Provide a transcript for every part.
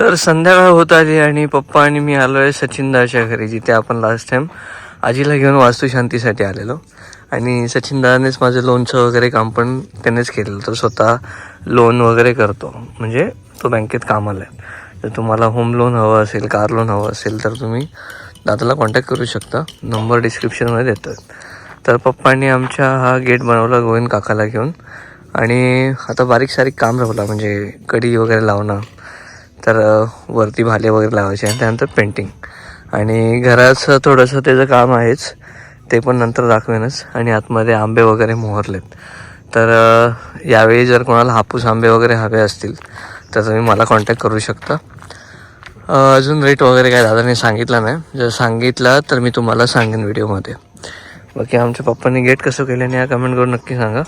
तर संध्याकाळ होत आली आणि पप्पा आणि मी आलो आहे सचिन दाच्या घरी जिथे आपण लास्ट टाइम आजीला घेऊन वास्तुशांतीसाठी आलेलो. आणि सचिन दादानेच माझं लोनचं वगैरे काम पण त्यानेच केलेलं. तर स्वतः लोन वगैरे करतो. म्हणजे तो बँकेत कामाला आहे. तर तुम्हाला होम लोन हवं असेल कार लोन हवं असेल तर तुम्ही दादाला कॉन्टॅक्ट करू शकता. नंबर डिस्क्रिप्शनमध्ये देतो तर पप्पांनी आमच्या हा गेट बनवला गोविंद काकाला घेऊन. आणि आता बारीक सारीक काम राहिला म्हणजे कडी वगैरे लावणं तर वरती भाले वगैरे लावायचे आणि त्यानंतर पेंटिंग आणि घराचं थोडंसं त्याचं काम आहेच ते पण नंतर दाखवेनच. आणि आतमध्ये आंबे वगैरे मोहरलेत. तर यावेळी जर कोणाला हापूस आंबे वगैरे हवे असतील तर तुम्ही मला कॉन्टॅक्ट करू शकता. अजून रेट वगैरे काय दादाने सांगितलं नाही. जर सांगितला तर मी तुम्हाला सांगेन व्हिडिओमध्ये बाकी आमच्या पप्पांनी गेट कसं केलं आणि या कमेंट करून नक्की सांगा.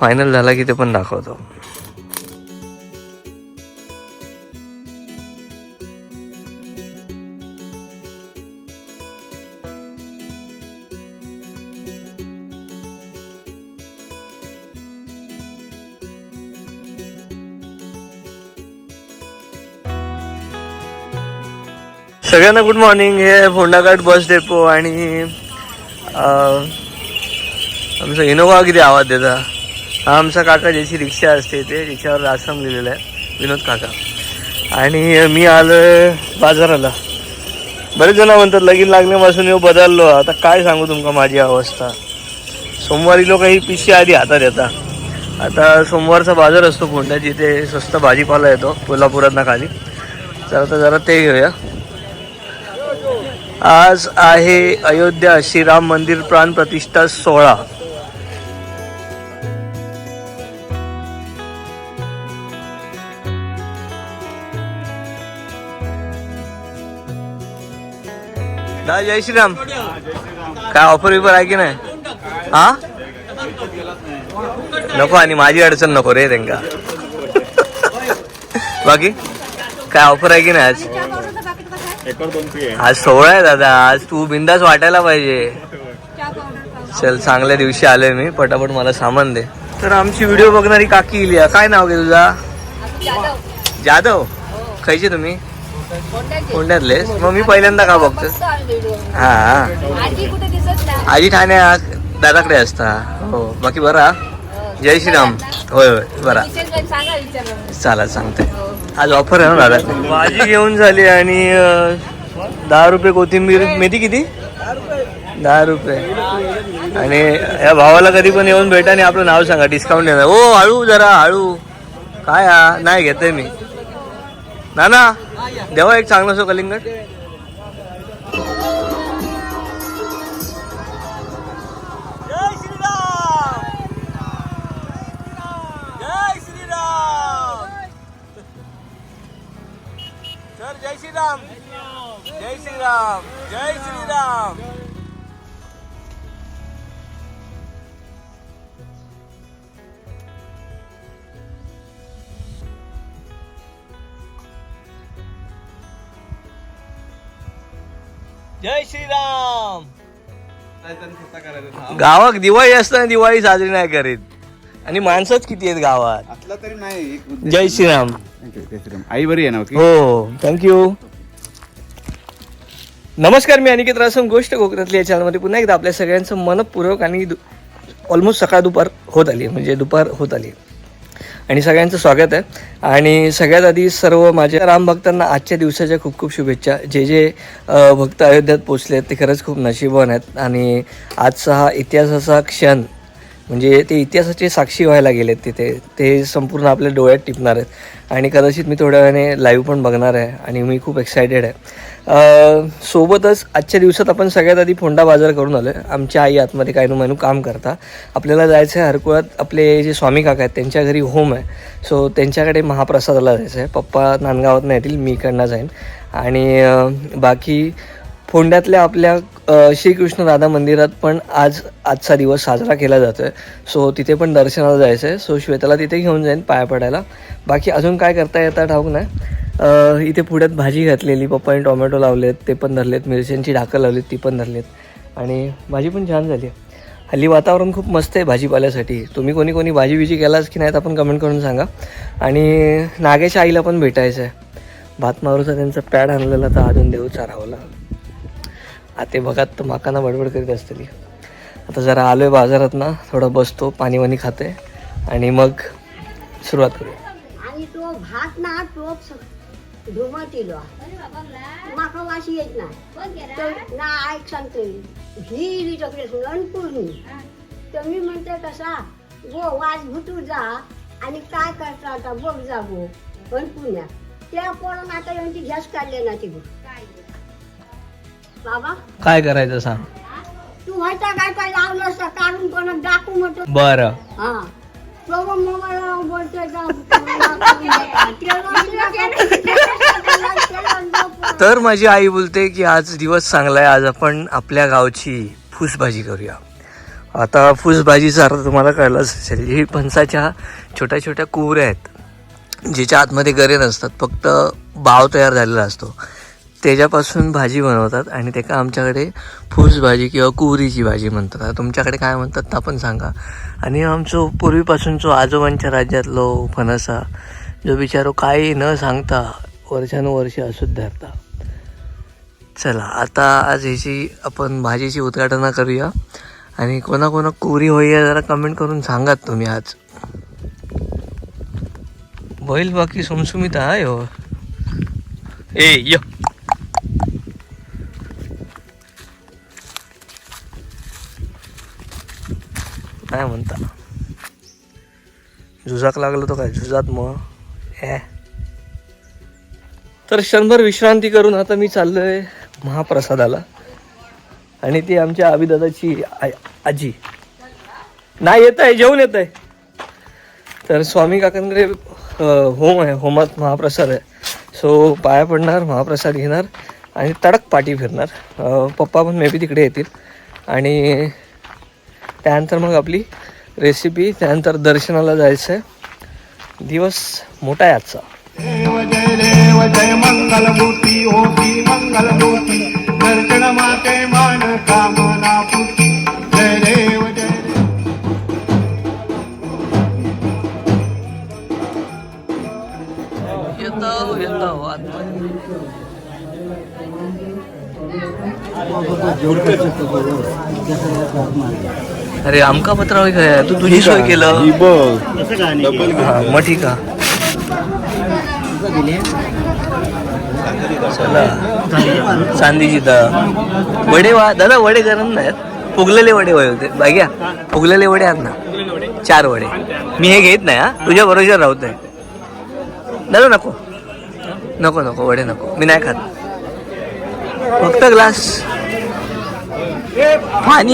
फायनल झाला की ते पण दाखवतो. सगळ्यांना गुड मॉर्निंग हे फोंडाघाट बस डेपो आणि आमचा इनोवा किती आवाज देता? हा आमचा काका ज्याची रिक्षा असते ते रिक्षावर आश्रम लिहिलेला आहे विनोद काका. आणि मी आलं बाजाराला. बरेच जण म्हणतात लगीन लागण्यापासून येऊ बदललो. आता काय सांगू तुमका माझी अवस्था? सोमवारी लोक ही पिशी आधी हातात येतात. आता सोमवारचा बाजार असतो कोणत्या जिथे स्वस्त भाजीपाला येतो कोल्हापुरात खाली. तर आता जरा ते घेऊया. आज आहे अयोध्या श्रीराम मंदिर प्राण प्रतिष्ठा सोहळा. दा जय श्रीराम. काय ऑफर बिफर आहे की नाही? हा? नको आणि माझी अडचण नको रे त्यांका. बाकी? काय ऑफर आहे की नाही आज? आज सोहळा आहे दादा. आज तू बिंदास वाटायला पाहिजे. चल चांगल्या दिवशी आलोय मी. पटापट मला सामान दे. तर आमची व्हिडिओ बघणारी काकी इली आहे. काय नाव घे तुझा? जाधव? खायचे तुम्ही? कोंड्यातले मग मी पहिल्यांदा का बघतो हा. आजी कुठे दिसत नाही. आजी ठाण्या दादाकडे असता. हो बाकी बरा जय श्रीराम. होय होय बरा. चाला सांगते. आज ऑफर आहे ना दादा? भाजी घेऊन झाली आणि दहा रुपये कोथिंबीर. मेथी किती? दहा रुपये. आणि या भावाला कधी पण येऊन भेटा आणि आपलं नाव सांगा डिस्काउंट देणार. ओ हळू जरा हळू. काय हा? नाही घेतोय मी. ना ना देवा एक चांगलं असो कलिंगड. जय श्रीराम! जय श्रीराम! सर जय श्रीराम! जय श्रीराम. गावात दिवाळी असताना दिवाळी साजरी नाही करीत. आणि माणसंच किती आहेत गावात. असला तरी नाही एक उद्देश- जय श्रीराम. आई बरी आहे ना ओके? हो थँक्यू नमस्कार मी अनिकेत रासम गोष्ट कोकणातली या चॅनलमध्ये पुन्हा एकदा आपल्या सगळ्यांचं मनपूर्वक आणि ऑलमोस्ट सकाळ दुपार होत आली म्हणजे दुपार होत आली आणि सगळ्यांचं स्वागत आहे. आणि सगळ्यात आधी सर्व माझ्या राम भक्तांना आजच्या दिवसाच्या खूप खूप शुभेच्छा. जे जे भक्त अयोध्यात पोचले आहेत ते खरंच खूप नशीबवान आहेत. आणि आजचा हा इतिहासाचा क्षण म्हणजे ते इतिहासाचे साक्षी व्हायला गेलेत तिथे ते संपूर्ण आपल्या डोळ्यात टिपणार आहेत. आणि कदाचित मी थोड्या वेळाने लाईव्ह पण बघणार आहे आणि मी खूप एक्सायटेड आहे. सोबतच आजच्या दिवसात आपण सगळ्यात आधी फोंडा बाजार करून आलो आहे आमच्या आई आतमध्ये काय मैनू काम करता. आपल्याला जायचं आहे हरकुळात. आपले जे स्वामी काका आहेत त्यांच्या घरी होम आहे. सो त्यांच्याकडे महाप्रसादाला जायचं आहे पप्पा नांदगावात येतील मी इकडनं जाईन. आणि बाकी फोंड्यातल्या आपल्या श्रीकृष्ण राधा मंदिरात पण आज आजचा दिवस साजरा केला जातो आहे सो तिथे पण दर्शनाला जायचं आहे सो श्वेताला तिथे घेऊन जाईन पाया पडायला. बाकी अजून काय करता येतं ठाऊक नाही. इथे पुढ्यात भाजी घातलेली पप्पाने टोमॅटो लावलेत ते पण धरलेत मिरच्यांची ढाकं लावलीत ती पण धरलेत. आणि भाजी पण छान झाली. हल्ली वातावरण खूप मस्त आहे भाजीपाल्यासाठी. तुम्ही कोणी कोणी भाजी बिजी केलाच की नाही तर आपण कमेंट करून सांगा. आणि नागेच्या आईला पण भेटायचं आहे. भात मारूचा त्यांचा पॅड आणलेला तर अजून देऊ चारावला. आते बघात तर माकांना बडबड करीत असतली. आता जरा आलो आहे बाजारात ना थोडं बसतो पाणी वाणी खाते आणि मग सुरुवात करूया. आणि तो भात ना धुमत इलो माका वाशी येत नाही. तर ना ऐक सांगते ही इली चॉकलेट अनपूर्णी तर मी म्हणते कसा गो वाज भुटू जा आणि काय करता आता बघ जा गो. अनपुण्या त्या पोरानं आता यांची गॅस काढले ना ती बाबा? काय करायचं सांग. तू व्हायचा काय काय लावलं असतं? काढून कोणाला दाखवू म्हणतो बरं. हा. तर माझी आई बोलते की आज दिवस चांगला आहे आज आपण आपल्या गावची फुसभाजी करूया. आता फुसभाजीचा अर्थ तुम्हाला कळलाच असेल ही फणसाच्या छोट्या छोट्या कुवऱ्या आहेत ज्याच्या आतमध्ये गरे नसतात फक्त बाव तयार झालेला असतो. त्याच्यापासून भाजी बनवतात आणि त्याका आमच्याकडे फूसभाजी किंवा कुवरीची भाजी म्हणतात. तुमच्याकडे काय म्हणतात ता पण सांगा. आणि आमचो पूर्वीपासूनचो आजोबांच्या राज्यातलो फणसा जो बिचारो काही न सांगता वर्षानुवर्षे असूच धरता. चला आता आज ह्याची आपण भाजीची उद्घाटना करूया. आणि कोणाकोणा कोणा होईया जरा कमेंट करून सांगात तुम्ही आज. बैल बाकी सुमसुमित आहे हो. ए य. काय म्हणता? झुजाक लागलो तो काय? झुजात मग? ए. तर क्षणभर विश्रांती करून आता मी चाललोय महाप्रसादाला. आणि ती आमच्या आबीदादाची आजी. नाही येत आहे जेवण येत आहे तर स्वामी काकांकडे होम आहे. होमात महाप्रसाद आहे. सो पाया पडणार महाप्रसाद घेणार आणि तडक पाठी फिरणार. पप्पा पण मे बी तिकडे येतील. आणि त्यानंतर मग आपली रेसिपी त्यानंतर दर्शनाला जायचं आहे दिवस मोठा आहे आजचा. देव येतो अरे आमका पत्र काय तू तुझी सोय केलं. हा, मग ठीक आहे. चला. चांदीची तर वडे वा दादा वडे गरम नाहीत. फुगलेले वडे वय होते. बघ्या फुगलेले वडे आण ना. चार वडे. मी हे घेत नाही हा. तुझ्या बरोबर राहत आहे दादा नको. नको नको. वडे नको. मी नाही खात. फक्त ग्लास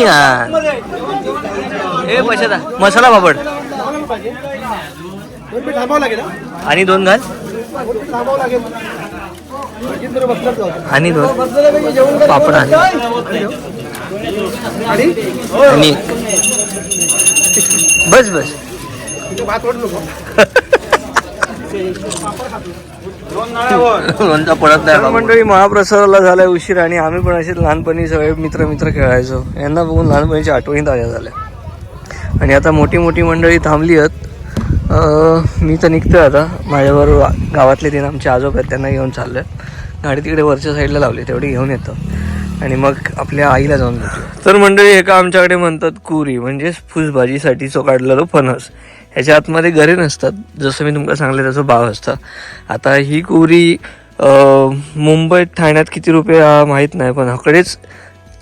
आण मसाला पापड. आणि दोन घाल. आणि दोन. पापड आणि. आणि बस बस. लोणचा पडत नाही मंडळी महाप्रसादाला झालाय उशीर आणि आम्ही पण असे लहानपणी सगळे मित्र मित्र खेळायचो. यांना बघून लहानपणीच्या आठवणी ताज्या झाल्या. आणि आता मोठी मोठी मंडळी थांबली आहेत. अं, मी तर निघतोय आता. माझ्याबरोबर गावातले तीन आमचे आजोबा आहेत त्यांना घेऊन चाललोय. गाडी तिकडे वरच्या साईडला लावली तेवढी घेऊन येतो. आणि मग आपल्या आईला जाऊन तर मंडळी एका आमच्याकडे म्हणतात कुरी? म्हणजेच फुसभाजीसाठीचो काढलेलो फणस. ह्याच्या आतमध्ये घरे नसतात. जसं मी तुमका सांगले तसं भाव असतं. आता ही कोरी मुंबईत ठाण्यात किती रुपये माहीत नाही पण हकडेच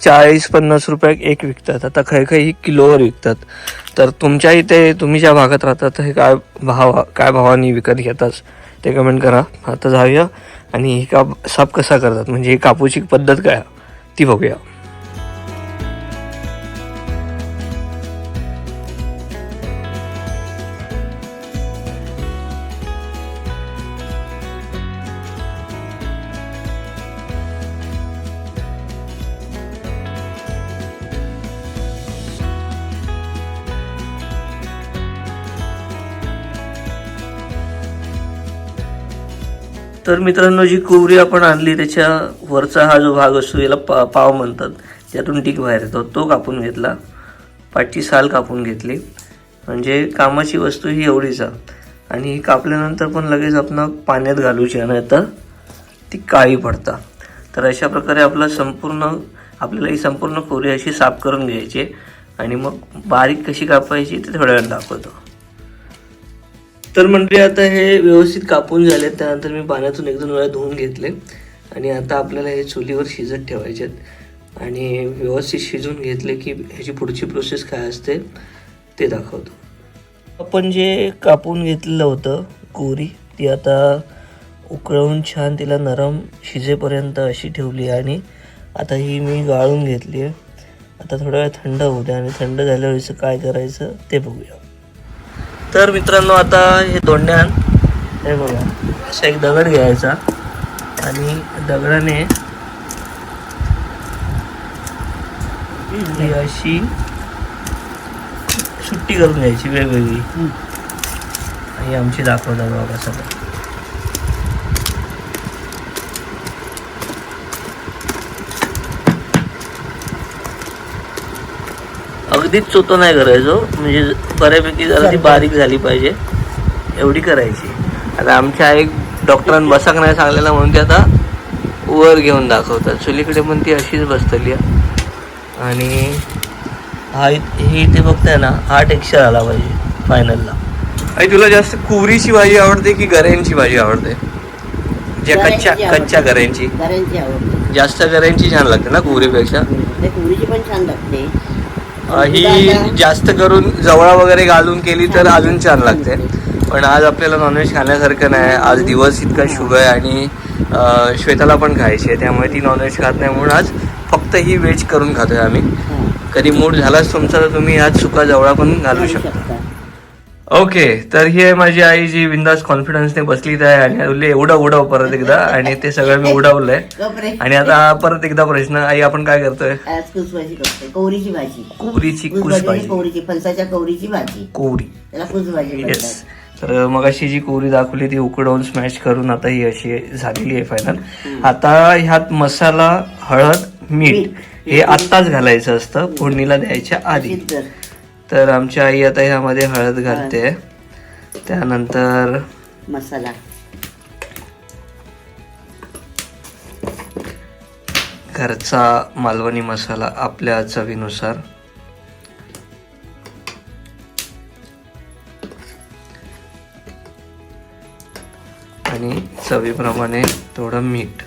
चाळीस पन्नास रुपयाक एक विकतात. आता खै खै ही किलोवर विकतात. तर तुमच्या इथे तुम्ही ज्या भागात राहतात हे काय भाव काय भावाने विकत घेताच ते कमेंट करा. आता जाऊया. आणि ही काप साप कसा करतात? म्हणजे ही कापूची पद्धत काय? ती बघूया. तर मित्रांनो जी कोवरी आपण आणली त्याच्या वरचा हा जो भाग असतो याला पा पाव म्हणतात. त्यातून टीक बाहेर येतो. तो कापून घेतला. पाठची साल कापून घेतली. म्हणजे कामाची वस्तू ही एवढीच आहे. आणि ही कापल्यानंतर पण लगेच आपण पाण्यात घालूची आणि आता ती काळी पडता. तर अशा प्रकारे आपला संपूर्ण आपल्याला ही संपूर्ण कोवरी अशी साफ करून घ्यायची. आणि मग बारीक कशी कापायची ते थोड्या वेळ दाखवतो. तर म्हणजे आता हे व्यवस्थित कापून झाले त्यानंतर मी पाण्यातून एक दोन वेळा धुवून घेतले. आणि आता आपल्याला हे चुलीवर शिजत ठेवायचे आहेत. आणि व्यवस्थित शिजून घेतले की ह्याची पुढची प्रोसेस काय असते ते दाखवतो. आपण जे कापून घेतलेलं होतं कोरी ती आता उकळवून छान तिला नरम शिजेपर्यंत अशी ठेवली आणि आता ही मी गाळून घेतली आहे. आता थोडा वेळ थंड होऊ द्या आणि थंड झाल्यावर काय करायचं ते बघूया. तर मित्रांनो आता हे दोंड्यान हे बघा असा एक दगड घ्यायचा. आणि दगडाने ही अशी सुट्टी करून घ्यायची वेगवेगळी. ही आमची दाखवतात बघा सगळं. अगदीच चोतो नाही करायचो. म्हणजे बऱ्यापैकी जरा ती बारीक झाली पाहिजे. एवढी करायची. आता आमच्या आई डॉक्टरांनी बसाक नाही सांगलेला म्हणून ते आता वर घेऊन दाखवतात. चुलीकडे पण ती अशीच बसतली आहे. आणि हा हे इथे बघताय ना हा टेक्स्चर आला पाहिजे फायनलला आई तुला जास्त कुवरीची भाजी आवडते की गऱ्यांची भाजी आवडते? ज्या कच्च्या. कच्च्या गऱ्यांची जास्त गऱ्यांची छान लागते ना कुवरीपेक्षा? ते कुरीची पण छान लागते. ही जास्त करून जवळा वगैरे घालून केली तर अजून छान लागते. पण आज आपल्याला नॉनव्हेज खाण्यासारखं नाही. आज दिवस इतका शुभ आहे आणि श्वेताला पण खायची आहे. त्यामुळे ती नॉनव्हेज खात नाही म्हणून आज फक्त ही व्हेज करून खातोय आम्ही. कधी मूड झालाच तुमचा तर तुम्ही आज सुका जवळा पण घालू शकता. ओके तर ही आहे माझी आई जी बिंदास कॉन्फिडन्सने बसलीच आहे आणि बोलली उडव उडव परत एकदा. आणि ते सगळं मी उडवलंय. आणि आता परत एकदा प्रश्न आई आपण काय करतोय? आज कुसभाजी कवरीची भाजी. कोवरीची कुसभाजी भाजी कवरीची फणसाच्या कवरीची भाजी. कोवरी. त्याला कुसभाजी येस तर मग अशी जी कोरी दाखवली ती उकडवून स्मॅश करून आता ही अशी झालेली आहे फायनल आता ह्यात मसाला हळद मीठ हे आत्ताच घालायचं असतं फोडणीला द्यायच्या आधी. तर आमची आई आता ह्यामध्ये हळद घालते. त्यानंतर मसाला. घरचा मालवणी मसाला आपल्या चवीनुसार. आणि चवीप्रमाणे थोडं मीठ.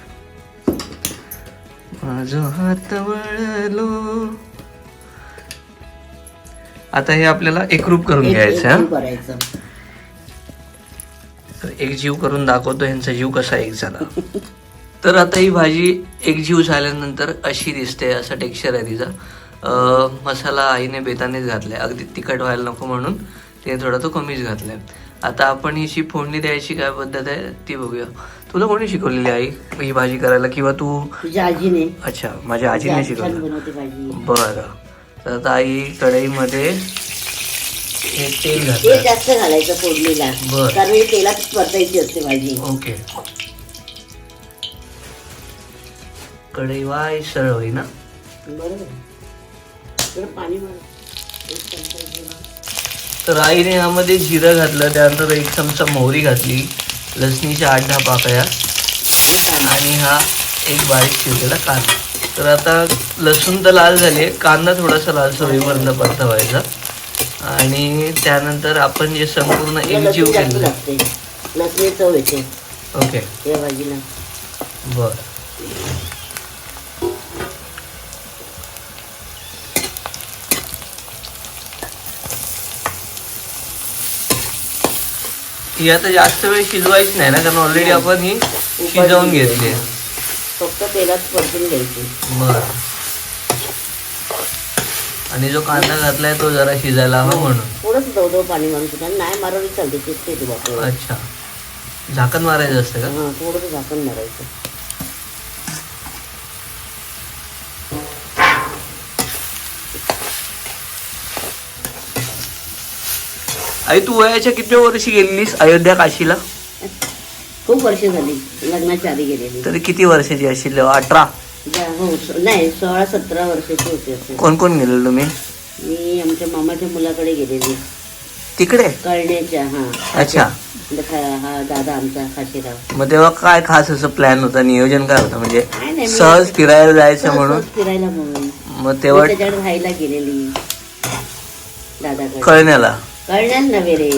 माझं हात वळलो. आता हे आपल्याला एकरूप करून घ्यायचं हा? तर एक जीव करून दाखवतो ह्यांचा जीव कसा एक झाला. तर आता ही भाजी एक जीव झाल्यानंतर अशी दिसते असा टेक्स्चर आहे तिचा. मसाला आईने बेतानेच घातलाय. अगदी तिखट व्हायला नको म्हणून तिने थोडा तो कमीच घातलाय. आता आपण हिची फोडणी द्यायची काय पद्धत आहे ती बघूया. तुला कोणी शिकवलेली आई ही भाजी करायला? किंवा तू आजीने. अच्छा माझ्या आजीने शिकवलं. बरं. तर आता आई कढईमध्ये हे तेल घातलं. जास्त घालायचं फोडणीला बरं. कारण ही तेलात परतायची असते भाजी. ओके. कढई वाय सरळ होई ना बरोबर. थोडं पाणी मार. एक चमचा घेऊन. तर आईने यामध्ये जिरं घातलं त्यानंतर एक चमचा मोहरी घातली लसणीच्या आठ दहा पाकळ्या आणि हा एक बारीक चिरलेला कांदा तर आता लसूण तर लाल झाले कांदा थोडासा लालसर होईपर्यंत परतवायचा. आणि त्यानंतर आपण जे संपूर्ण एकजीव केलं ओके. बर. ही आता जास्त वेळ शिजवायची नाही ना कारण ऑलरेडी आपण ही शिजवून घेतली आहे. फक्त तेलात परतून घ्यायची. बर. आणि जो कांदा घातलाय तो जरा शिजायला हवा म्हणून? थोडंसं दव पाणी मारून आणि नाही मारवली चालते चिकते येते बापरे अच्छा. झाकण मारायचं असतं का? हा थोडंसं झाकण मारायचं. आई तू वयाच्या किती वर्षी गेलेलीस? अयोध्या काशीला? खूप वर्ष झाली लग्नाच्या आधी गेलेली. तरी किती वर्षाची असेल अठरा? हो नाही सोळा सतरा वर्षाची होती कोण कोण गेलेलो तुम्ही? मी आमच्या मामाच्या मुलाकडे गेलेली. तिकडे? कळण्याच्या हा. अच्छा. हा दादा आमचा खाशीराव. मग तेव्हा काय खास असं प्लॅन होता? नियोजन काय होतं? म्हणजे सहज फिरायला जायचं म्हणून? फिरायला म्हणून. मग तेव्हा राहायला गेलेली. दादाकडे. कळण्याला? कळण्यात नव्हे रे.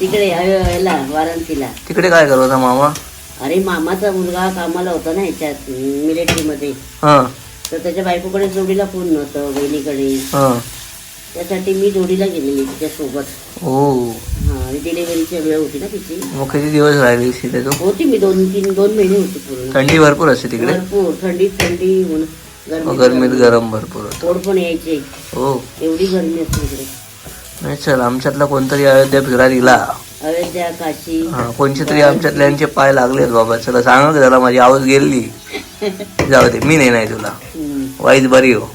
तिकडे याला वाराणसीला. तिकडे काय करत होता मामा? अरे मामाचा मुलगा कामाला होता ना ह्याच्यात मिलिटरीमध्ये. हा. तर त्याच्या बायकोकडे जोडीला फोन नव्हतं बहिणीकडे हा. त्यासाठी मी जोडीला गेलेली तिच्यासोबत. ओ. हा आणि डिलिव्हरीची वेळ होती ना तिची. मग किती दिवस राहिले तिथे तू? होती मी दोन तीन दोन महिने होती पूर्ण. थंडी भरपूर असते तिकडे? भरपूर थंडीत थंडी ऊन मग गरमी गरमीत गरम. भरपूर होतं. पोड पण यायचे. हो. एवढी गरमी असते इकडे नाही चल आमच्यातला कोणतरी अयोध्या काशी हा, कोणचे तरी आमच्यातल्यांचे पाय लागलेत बाबा. चला सांगा की त्याला माझी आवाज गेली. जाऊ दे मी नाही नाही तुला. वाईट बरी हो.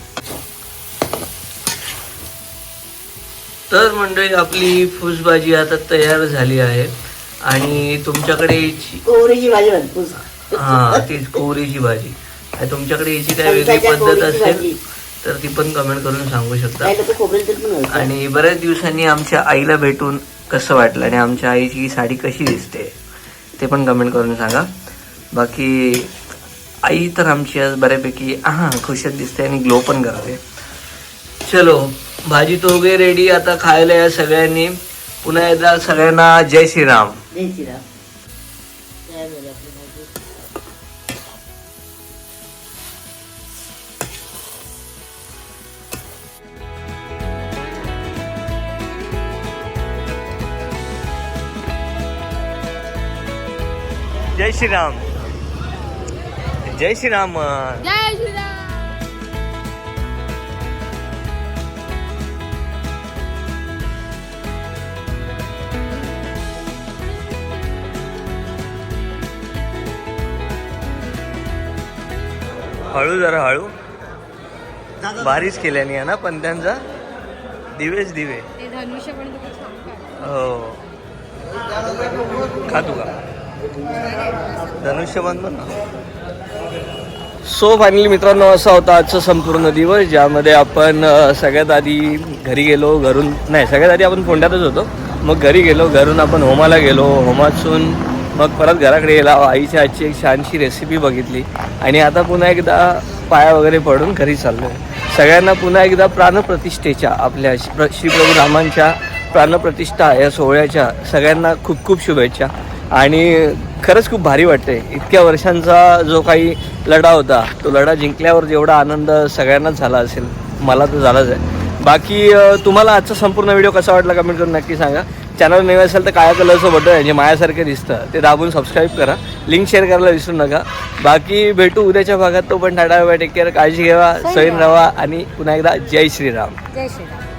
तर मंडळी आपली फुसबाजी आता तयार झाली आहे. आणि तुमच्याकडे कोहरीची भाजी हा तीच कोहरीची भाजी. तुमच्याकडे याची काय वेगळी पद्धत असेल. तर ती पण कमेंट करून सांगू शकता. आणि बऱ्याच दिवसांनी आमच्या आईला भेटून कसं वाटलं आणि आमच्या आईची साडी कशी दिसते ते पण कमेंट करून सांगा. बाकी आई तर आमची आज बऱ्यापैकी हा खुशात दिसते आणि ग्लो पण करते चलो भाजी तो रेडी आता खायला या सगळ्यांनी. पुन्हा एकदा सगळ्यांना जय श्रीराम. जय श्रीराम. जय श्रीराम। जय श्रीराम जय श्रीराम। हळू जरा हळू. बारीच केल्याने आहे ना दिवेच दिवे. पण किती छान काढलं. हो. खा तू का? धनुष्यबाण सो फायनली मित्रांनो असा होता आजचा संपूर्ण दिवस ज्यामध्ये आपण सगळ्यात आधी घरी गेलो घरून नाही सगळ्यात आधी आपण फोंड्यातच होतो. मग घरी गेलो घरून आपण होमाला गेलो. होमातून मग परत घराकडे गेला. आईच्या आजची एक छानशी रेसिपी बघितली. आणि आता पुन्हा एकदा पाया वगैरे पडून घरी चाललो सगळ्यांना पुन्हा एकदा प्राणप्रतिष्ठेच्या आपल्या श्री प्रभू रामांच्या प्राणप्रतिष्ठा या सोहळ्याच्या सगळ्यांना खूप खूप शुभेच्छा. आणि खरंच खूप भारी वाटते इतक्या वर्षांचा जो काही लढा होता तो लढा जिंकल्यावर जेवढा आनंद सगळ्यांनाच झाला असेल मला तर झालाच आहे. बाकी तुम्हाला आजचा संपूर्ण व्हिडिओ कसा वाटला कमेंट करून नक्की सांगा. चॅनल नवीन असेल तर काळ्या कलरचं बटन आहे जे मायासारखे दिसतं ते दाबून सबस्क्राईब करा. लिंक शेअर करायला विसरू नका. बाकी भेटू उद्याच्या भागात. तो पण टाटा बाय टेक केअर काळजी घ्यावा सैन राहा आणि पुन्हा एकदा जय श्रीराम. जय श्रीराम.